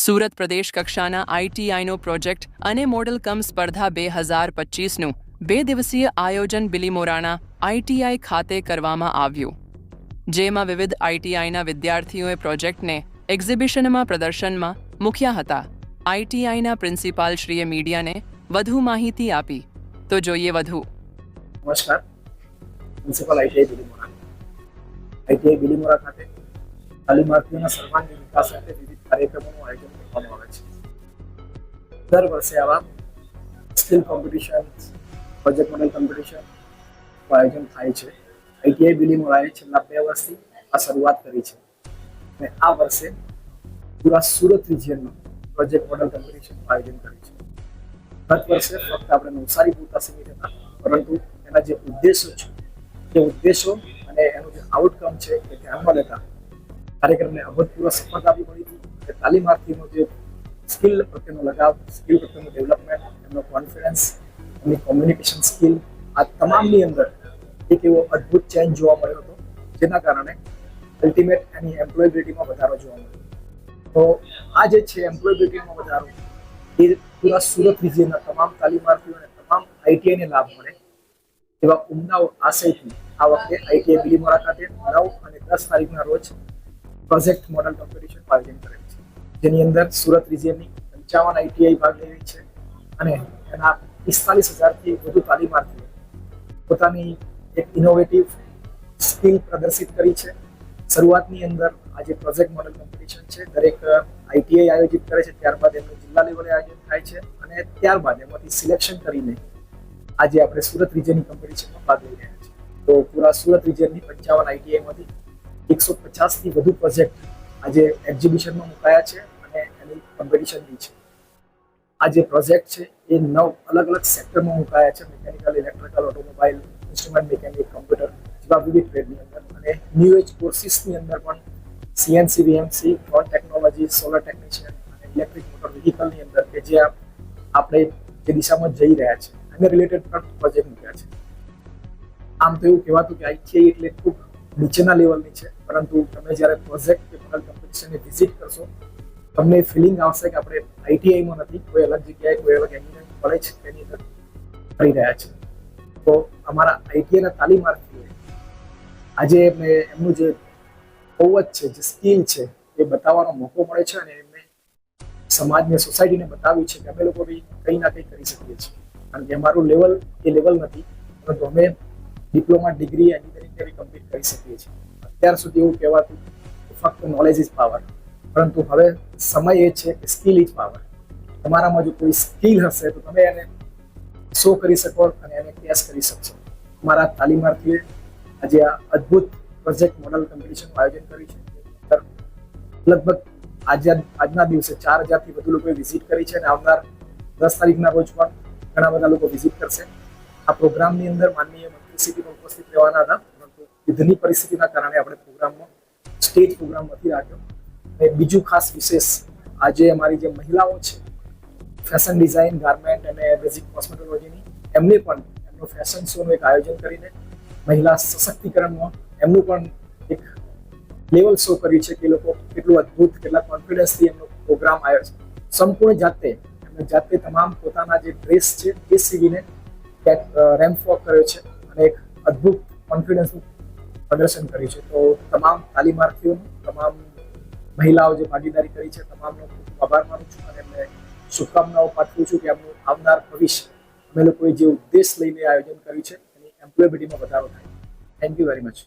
સુરત પ્રદેશ કક્ષાના આઈટીઆઈનો પ્રોજેક્ટ અને મોડલ કમ સ્પર્ધા બે હજાર પચીસનું બે દિવસીય આયોજન બિલીમોરાના આઈટીઆઈ ખાતે કરવામાં આવ્યું. જેમાં વિવિધ આઈટીઆઈના વિદ્યાર્થીઓએ પ્રોજેક્ટને એક્ઝિબિશનમાં પ્રદર્શનમાં મૂક્યા હતા. આઈટીઆઈના પ્રિન્સિપાલશ્રીએ મીડિયાને વધુ માહિતી આપી. તો જોઈએ વધુ. નમસ્કાર. Principal ITI Bilimora ITI Bilimora ખાતે તાલીમાર્થીઓના સર્વાંગી વિકાસ માટે વિવિધ કાર્યક્રમોનું આયોજન કરવામાં આવે છે. દર વર્ષે આવા skill competition, project model competition આયોજન થાય છે. આઈટીઆઈ બિલીમોરાએ છેલ્લા બે વર્ષથી આ શરૂઆત કરી છે. અને આ વર્ષે પૂરા સુરત રિજિયનનું પ્રોજેક્ટ મોડેલ કોમ્પિટિશનનું આયોજન કર્યું છે. ગત વર્ષે ફક્ત આપણે નવસારી પૂરતા સીમિત હતા, પરંતુ એના જે ઉદ્દેશો છે તે ઉદ્દેશો અને એનું જે આઉટકમ છે એ ધ્યાનમાં લેતા કાર્યક્રમને અભૂતપૂર્વ સફળતા બી મળી હતી. તાલીમાર્થીનો જે સ્કિલ પ્રત્યેનો લગાવ, સ્કિલ પ્રત્યેનું ડેવલપમેન્ટ, એમનો કોન્ફિડન્સ એમની કોમ્યુનિકેશન સ્કિલ આ તમામની અંદર એક એવો અદ્ભુત ચેન્જ જોવા મળ્યો હતો, જેના કારણે અલ્ટિમેટ એની એમ્પ્લોયબિલિટીમાં વધારો જોવા મળ્યો. તો આ જે છે એમ્પ્લોયબિલિટીમાં વધારો, એ પૂરા સુરત રિજિયનના તમામ તાલીમાર્થીઓને તમામ આઈટીઆઈને લાભ મળે એવા ઉમદા આશયથી આ વખતે આઈટીઆઈ બિલીમોરા ખાતે નવ અને દસ તારીખના રોજ પ્રોજેક્ટ મોડલ કોમ્પિટિશન આયોજન કરેલ છે. જેની અંદર સુરત રિજિયનની પંચાવન આઈટીઆઈ ભાગ લેવી છે અને એના પિસ્તાલીસ હજારથી વધુ તાલીમાર્થીઓ પોતાની એક ઇનોવેટિવ સ્કિલ પ્રદર્શિત કરી છે. શરૂઆતની અંદર આ જે પ્રોજેક્ટ મોડલ કોમ્પિટિશન છે, દરેક આઈટીઆઈ આયોજિત કરે છે, ત્યારબાદ એમનું જિલ્લા લેવલે આયોજન થાય છે અને ત્યારબાદ એમાંથી સિલેક્શન કરીને આજે આપણે સુરત રિજિયનની કોમ્પિટિશનમાં ભાગ લઈ રહ્યા છીએ. તો પૂરા સુરત રિજિયનની પંચાવન આઈટીઆઈમાંથી એકસો પચાસથી વધુ પ્રોજેક્ટ આજે એક્ઝિબિશનમાં મુકાયા છે અને એની કોમ્પિટિશન બી છે. આ જે પ્રોજેક્ટ છે, એ નવ અલગ અલગ સેક્ટરમાં મુકાયા છે mechanical electrical automobile instrument mechanic computer જેવા વિવિધ ટ્રેડની અંદર. અને ન્યૂ એજ કોર્સિસની અંદર પણ CNC VMC drone technology solar technician અને ઇલેક્ટ્રિક મોટર વ્હીકલની અંદર કે જે આપણે જે દિશામાં જઈ રહ્યા છે, અને રિલેટેડ પણ પ્રોજેક્ટ મૂક્યા છે. આમ તો એવું કહેવાતું કે આઈટીઆઈ એટલે ખૂબ નીચેના લેવલની છે. પરંતુ તમે જ્યારે પ્રોજેક્ટ કે મોડલ કોમ્પિટિશનની વિઝિટ કરશો, તમને ફિલિંગ આવશે કે આપણે આઈટીઆઈમાં નથી, કોઈ અલગ જગ્યાએ કોઈ અલગ એન્જિનિયરિંગ કોલેજ તેની અંદર કરી રહ્યા છે. તો અમારા આઈટીઆઈના તાલીમાર્થીઓએ આજે એમને એમનું જે કૌવત છે, જે સ્કિલ છે, એ બતાવવાનો મોકો મળે છે અને એમને સમાજને સોસાયટીને બતાવ્યું છે કે અમે લોકો બી કંઈ ના કંઈ કરી શકીએ છીએ. કારણ કે અમારું લેવલ એ લેવલ નથી, પરંતુ અમે ડિપ્લોમા ડિગ્રી એન્જિનિયરિંગ એવી કમ્પ્લીટ કરી શકીએ છીએ. અત્યાર સુધી એવું કહેવાતું ફક્ત નોલેજ ઇઝ પાવર પરંતુ હવે સમય એ છે કે સ્કિલ ઇઝ પાવર તમારામાં જો કોઈ સ્કિલ હશે તો તમે એને શો કરી શકો અને એને કેશ કરી શકશો. અમારા તાલીમાર્થીએ આજે આ અદ્ભુત પ્રોજેક્ટ મોડલ કોમ્પિટિશનનું આયોજન કર્યું છે. લગભગ આજે આજના દિવસે ચાર હજારથી વધુ લોકોએ વિઝિટ કરી છે અને આવનાર દસ તારીખના રોજ પણ ઘણા બધા લોકો વિઝિટ કરશે. આ પ્રોગ્રામની અંદર માનનીય મંત્રીશ્રી પણ ઉપસ્થિત રહેવાના હતા. યુદ્ધની પરિસ્થિતિના કારણે આપણે પ્રોગ્રામમાં સ્ટેજ પ્રોગ્રામ નથી રાખ્યો. અને બીજું ખાસ વિશેષ, આજે અમારી જે મહિલાઓ છે ફેશન ડિઝાઇન ગાર્મેન્ટ અને બેઝિક કોસ્મેટોલોજીની એમને પણ એમનો ફેશન શોનું એક આયોજન કરીને મહિલા સશક્તિકરણમાં એમનું પણ એક લેવલ શો કર્યું છે કે લોકો કેટલું અદ્ભુત, કેટલા કોન્ફિડન્સથી એમનો પ્રોગ્રામ આવ્યો છે. સંપૂર્ણ જાતે, એમને જાતે તમામ પોતાના જે ડ્રેસ છે, એ સીવીને રેમ્પ વોક કર્યો છે. અને એક અદ્ભુત કોન્ફિડન્સનું પ્રદર્શન કર્યું છે. તો તમામ તાલીમાર્થીઓનું તમામ મહિલાઓ જે ભાગીદારી કરી છે, તમામનો ખૂબ આભાર માનું છું અને એમને શુભકામનાઓ પાઠવું છું કે એમનું આવનાર ભવિષ્ય અમે લોકોએ જે ઉદ્દેશ લઈને આયોજન કર્યું છે, એની એમ્પ્લોયબિલિટીમાં વધારો થાય. Thank you very much